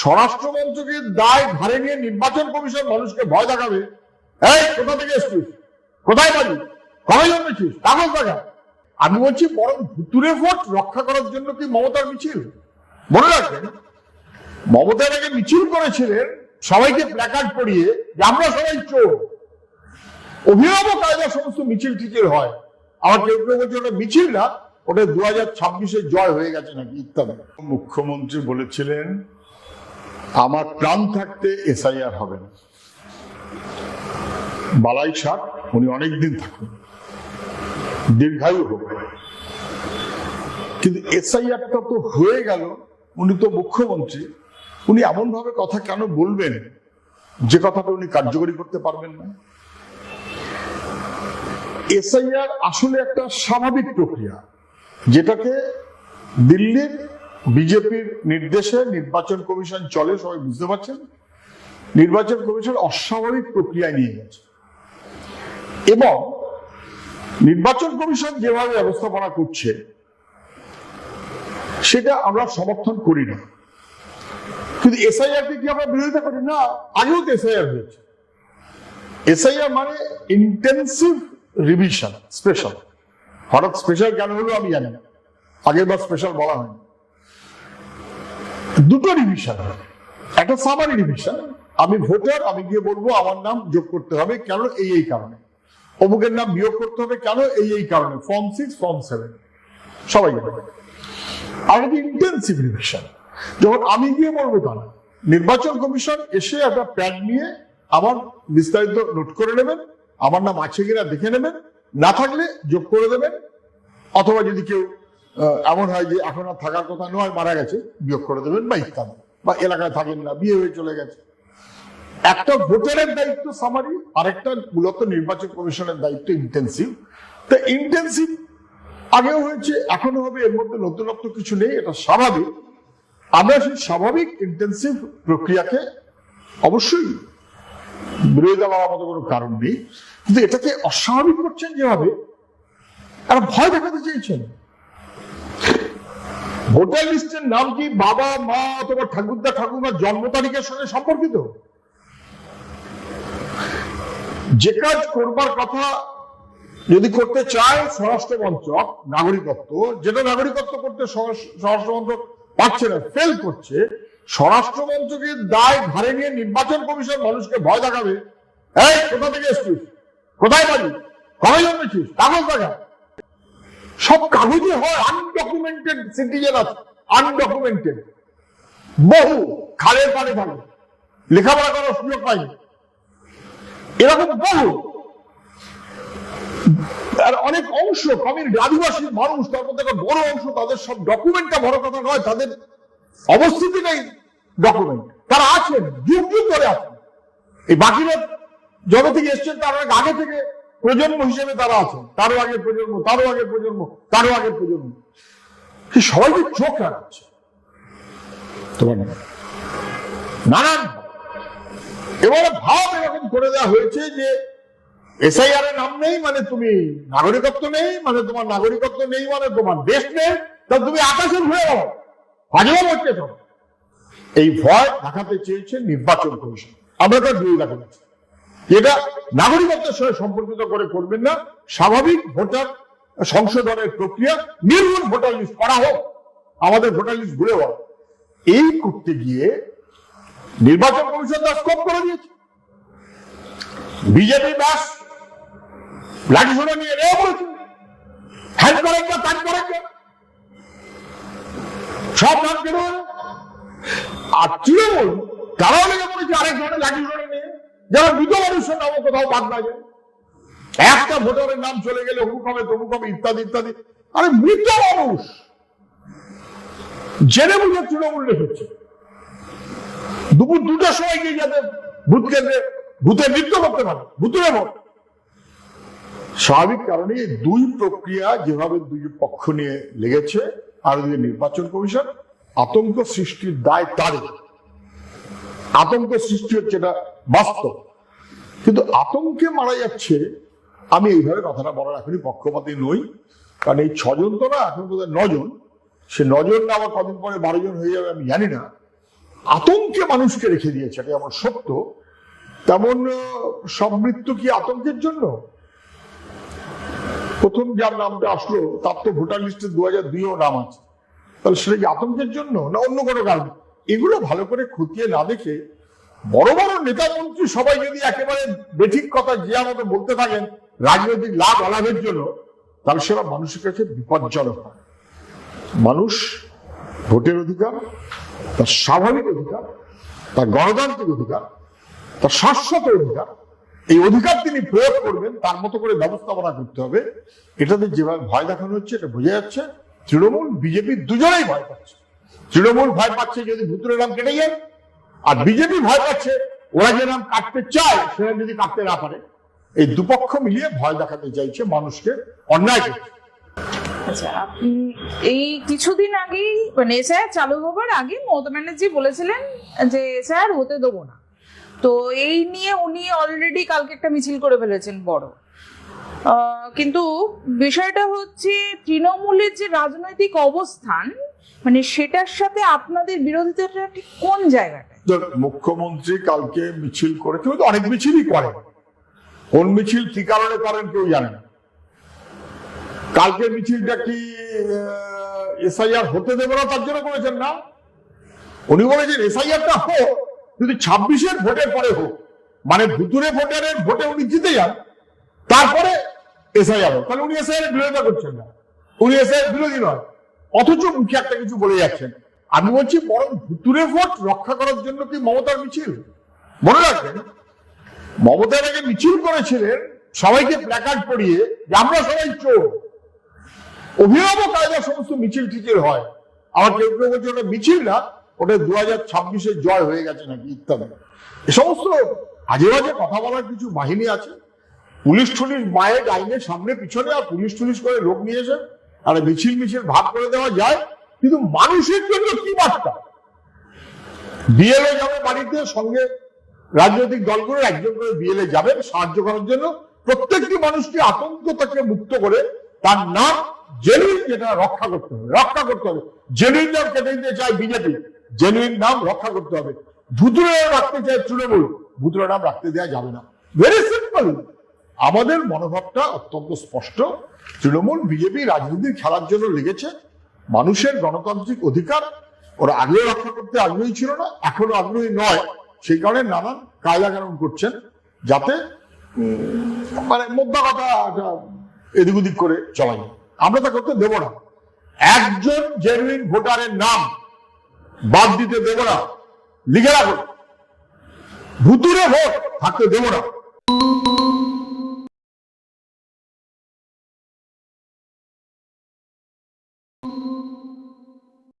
স্বরাষ্ট্র মন্ত্রকের দায় ঘাড়ে নিয়ে নির্বাচন কমিশন মানুষকে ভয় দেখাবে। এই, কোথা থেকে এসছিস? কোথায় বাড়ি কবে জন্মেছিস? কাগজ দেখা। আমি বলছি, বরং ভুতুরে ভোট রক্ষা করার জন্য কি মমতার মিছিল? মনে রাখবেন মমতার আগে মিছিল করেছিলেন সবাইকে প্ল্যাকার্ড পরিয়ে যে আমরা সবাই চোর। অভিনব কায়দার সমস্ত মিছিল টিচিল হয়। আবার কেউ কেউ বলছে, ওটা মিছিল না, ওটা দু হাজার ছাব্বিশে জয় হয়ে গেছে নাকি ইত্যাদি। মুখ্যমন্ত্রী বলেছিলেন আমার প্রাণ থাকতে এসআইআর হবে না। বালাই ষাট উনি অনেকদিন থাকুন। দীর্ঘায়ু হোক। কিন্তু এসআইআরটা তো হয়ে গেল, উনি তো মুখ্যমন্ত্রী। উনি এমন ভাবে কথা কেন বলবেন? যে কথাটা উনি কার্যকরী করতে পারবেন না। এসআইআর আসলে একটা স্বাভাবিক প্রক্রিয়া, যেটাকে দিল্লির বিজেপির নির্দেশে নির্বাচন কমিশন চলে, সবাই বুঝতে পারছেন? নির্বাচন কমিশন অস্বাভাবিক প্রক্রিয়ায় নিয়ে গেছে। এবং নির্বাচন কমিশন যেভাবে ব্যবস্থাপনা করছে, সেটা আমরা সমর্থন করি না। কিন্তু এসআইআর কে কি আমরা বিরোধিতা করি? না, আগেও তো এসআইআর হয়েছে। এসআইআর মানে ইন্টেন্সিভ রিভিশন স্পেশাল হঠাৎ স্পেশাল কেন হলো আমি জানি না। আগের বার স্পেশাল বলা হয়নি। দুটো রিভিশন একটা সামারি রিভিশন আমি ভোটার আমি গিয়ে বলব আমার নাম যোগ করতে হবে কেন এই এই কারণে। অমুকের নাম বিয়োগ করতে হবে কেন এই এই কারণে। ফর্ম সিক্স ফর্ম সেভেন সবাই আর একটা ইন্টেন্সিভ যখন আমি গিয়ে বলব তা নির্বাচন কমিশন এসে একটা প্যাড নিয়ে আমার বিস্তারিত নোট করে নেবেন, আমার নাম আছে কিনা দেখে নেবেন, না থাকলে যোগ করে দেবেন, অথবা যদি কেউ এমন হয় যে এখন আর থাকার কথা নয়, মারা গেছে, বিয়োগ করে দেবেন বা ইত্যাদি বা এলাকায় থাকেন না, বিয়ে হয়ে চলে গেছে। একটা ভোটারের দায়িত্ব সামারি আরেকটা মূলত নির্বাচন কমিশনের দায়িত্ব ইন্টেন্সিভ তো ইন্টেন্সিভ আগেও হয়েছে এখনও হবে, এর মধ্যে নতুনত্ব কিছু নেই, এটা স্বাভাবিক। আমরা সেই স্বাভাবিক ইন্টেন্সিভ প্রক্রিয়াকে অবশ্যই বিরোধিতা করার মতো কোনো কারণ নেই। কিন্তু এটাকে অস্বাভাবিক করছেন যেভাবে আর ভয় দেখাতে চেয়েছেন। ভোটার লিস্টের নাম কি বাবা, মা অথবা ঠাকুরদা ঠাকুমার জন্ম তারিখের সঙ্গে সম্পর্কিত? যে কাজ করবার কথা যদি করতে চায় স্বরাষ্ট্র মন্ত্রক নাগরিকত্ব, যেটা নাগরিকত্ব করতে স্বরাষ্ট্র মন্ত্রক পারছে না ফেল করছে স্বরাষ্ট্র মন্ত্রকের দায় ঘাড়ে নিয়ে নির্বাচন কমিশন মানুষকে ভয় দেখাবে। এই, কোথা থেকে এসছিস? কোথায় বাড়ি? কবে জন্মেছিস? কাগজ দেখা। সব কাগজে হয় আনডকুমেন্টেড সিটিজেন আছে আনডকুমেন্টেড বহু খালের পানে থাকে লেখাপড়া করার সুযোগ পায়নি এরকম বহু। আর অনেক অংশ কমিউনিটি আদিবাসী মানুষ, তার মধ্যে বড় অংশ, তাদের সব ডকুমেন্টটা বড় কথা নয়, তাদের অবস্থিতিটাই ডকুমেন্ট তারা আছেন, যুগ যুগ ধরে আছেন। এই বাকিরা থেকে এসছেন, তার অনেক আগে থেকে প্রজন্ম হিসেবে তারা আছেন। তারও আগের প্রজন্ম তারও আগের প্রজন্ম তারও আগের প্রজন্ম। সে সবাইকে চোখ রাখাচ্ছে? তোমার নানান এবারে ভাব এরকম করে দেওয়া হয়েছে যে এসআইআর এর নাম নেই মানে তুমি নাগরিকত্ব নেই মানে তোমার নাগরিকত্ব নেই মানে তোমার দেশ নেই। তা তুমি আকাশের ঘুরে যাও হাজার হচ্ছে তো এই ভয় দেখাতে চেয়েছে নির্বাচন কমিশন। আমরা তার বিরোধিতা করেছি এটা নাগরিকত্বের সঙ্গে সম্পর্কিত করে করবেন না। স্বাভাবিক ভোটার সংশোধনের প্রক্রিয়া নির্মূল ভোটার লিস্ট করা হোক, আমাদের ভোটার লিস্ট ঘুরে হোক এই করতে গিয়ে নির্বাচন কমিশন তার স্কোপ করে দিয়েছে। বিজেপি দাস লাঠি সোনা নিয়ে এও বলেছে। হ্যান্ড করেন না ত্যাগ করেন না সব নাম কেন আর তৃণমূল, তারাও লেগে পড়েছে আরেক ধরনের লাঠি নিয়ে। যারা মৃত মানুষের নামও কোথাও বাদ না যায় একটা ভোটারের নাম চলে গেলে অমুক হবে তমুক হবে ইত্যাদি ইত্যাদি। আরে মৃত মানুষ। জেনে বুঝে তৃণমূল রেখেছে দুপুর দুটার সময় গিয়ে যাতে ভূত কেন্দ্রে ভূতের নৃত্য করতে পারে, ভূতুরে ভোট। স্বাভাবিক কারণে দুই প্রক্রিয়া যেভাবে দুই পক্ষ নিয়ে লেগেছে, আর নির্বাচন কমিশন, আতঙ্ক সৃষ্টির দায় তাদের। আতঙ্ক সৃষ্টি হচ্ছে এটা বাস্তব। কিন্তু আতঙ্কে মারা যাচ্ছে, আমি এইভাবে কথাটা বলার এখনই পক্ষপাতী নই, কারণ এই ছজন তো না, এখন বোধহয় নজন, সে নজন না আবার কদিন পরে বারো জন হয়ে যাবে আমি জানি না। আতঙ্কে মানুষকে রেখে দিয়েছে এটা যেমন সত্য। তেমন সব মৃত্যু কি আতঙ্কের জন্য? প্রথম যার নামটা আসলো, তার তো ভোটার লিস্টে দু হাজার দুইও নাম আছে। তাহলে সেটা কি আতঙ্কের জন্য না অন্য কোনো কারণ? এগুলো ভালো করে খতিয়ে না দেখে বড় বড় নেতা মন্ত্রী সবাই যদি একেবারে বেঠিক কথা যে মতো বলতে থাকেন, রাজনৈতিক লাভ আলাভের জন্য, তাহলে সেটা মানুষের কাছে বিপজ্জনক হয়। মানুষ ভোটের অধিকার, তার স্বাভাবিক অধিকার, তার গণতান্ত্রিক অধিকার, তার শাশ্বত অধিকার, এই অধিকার তিনি প্রয়োগ করবেন, তার মতো করে ব্যবস্থাপনা করতে হবে। এটাতে যেভাবে ভয় দেখানো হচ্ছে, এটা বোঝা যাচ্ছে তৃণমূল, বিজেপি দুজনেই ভয় পাচ্ছে। তৃণমূল ভয় পাচ্ছে যদি ভুতুরের নাম কেটে যায়, আর বিজেপি ভয় পাচ্ছে, ওরা যে নাম কাটতে চায় সেটা যদি কাটতে না পারে, এই দুপক্ষ মিলিয়ে ভয় দেখাতে চাইছে মানুষকে, অন্যায় করছে। আচ্ছা এই কিছুদিন মানে এসআইআর চালু হবার আগে মমতা ব্যানার্জি বলেছিলেন যে এসআইআর হতে দেবো না। তো এই নিয়ে উনি অলরেডি কালকে একটা মিছিল করে ফেলেছেন বড়। কিন্তু বিষয়টা হচ্ছে, তৃণমূলের যে রাজনৈতিক অবস্থান মানে সেটার সাথে আপনাদের বিরোধিতাটা ঠিক কোন জায়গাটায়? তো মুখ্যমন্ত্রী কালকে মিছিল করে, কেউ তো অনেক মিছিলই করে। কোন মিছিল কি কারণে করেন কেউ জানে না। কালকে মিছিলটা কি এসআইআর হতে দেবে না, তার জন্য করেছেন না? উনি বলেছেন, এসআইআরটা হোক যদি ছাব্বিশের ভোটের পরে হোক। মানে ভুতুরে ভোটারের ভোটে উনি জিতে যান, তারপরে এসআইআর হোক। তাহলে উনি এসআইআর বিরোধিতা করছেন না। উনি এসআইআর বিরোধী নয়। অথচ মুখে একটা কিছু বলে যাচ্ছেন আমি বলছি, বরং ভুতুরে ভোট রক্ষা করার জন্য কি মমতার মিছিল? মনে রাখবেন, মমতার আগে মিছিল করেছিলেন, সবাইকে প্ল্যাকার্ড পরিয়ে যে আমরা সবাই চোর। অভিনব কায়দা সমস্ত মিছিল টিচিল হয়। আমার কেউ কেউ বলছে, ওটা মিছিল না, ওটা দু হাজার ছাব্বিশে জয় হয়ে গেছে নাকি ইত্যাদি। এ সমস্ত আজে বাজে কথা বলার কিছু বাহিনী আছে। পুলিশ টুলিশ মায়ের আইনের সামনে পিছনে আর পুলিশ টুলিশ করে লোক নিয়ে এসে আর মিছিল মিছিল ভাগ করে দেওয়া যায়, কিন্তু মানুষের জন্য কি বার্তা? বিএলএ যাবে বাড়িতে, সঙ্গে রাজনৈতিক দলগুলোর একজন করে বিএলএ যাবেন সাহায্য করার জন্য। প্রত্যেকটি মানুষকে আতঙ্ক থেকে মুক্ত করে তার নাম জেনুইন যেটা, রক্ষা করতে হবে, রক্ষা করতে হবে। জেনুইন নাম কেটে দিতে চায় বিজেপি জেনুইন নাম রক্ষা করতে হবে। ভুতুরে রাখতে চায় তৃণমূল ভুতুরে নাম রাখতে দেওয়া যাবে না। ভেরি সিম্পল আমাদের মনোভাবটা অত্যন্ত স্পষ্ট। তৃণমূল, বিজেপি রাজনীতির খেলার জন্য লেগেছে। মানুষের গণতান্ত্রিক অধিকার ওরা আগেও রক্ষা করতে আগ্রহী ছিল না, এখনও আগ্রহী নয়। সেই কারণে নানান কায়দা কানুন করছেন যাতে মানে মোদ্দা কথা এদিক ওদিক করে চলাই আমরা তা করতে দেব না। একজন জেনুইন ভোটারের নাম বাদ দিতে দেব না। লিখে রাখো ভুতুরে ভোট থাকতে দেব না।